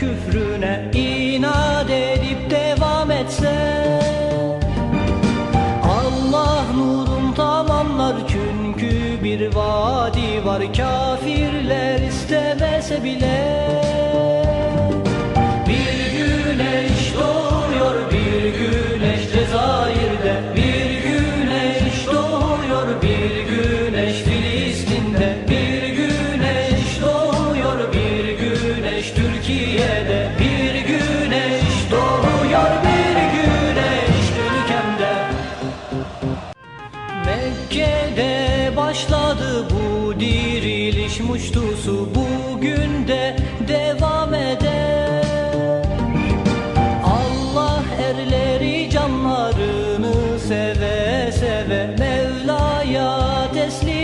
küfrüne inat edip devam etse Allah nurun tamamlar çünkü bir vadi var. Kafirler istemese bile Türkiye'de bir güneş doğuyor bir güneş ülkemde. Mekke'de başladı bu diriliş muştusu bugün de devam eder. Allah erleri canlarını seve seve Mevla'ya teslim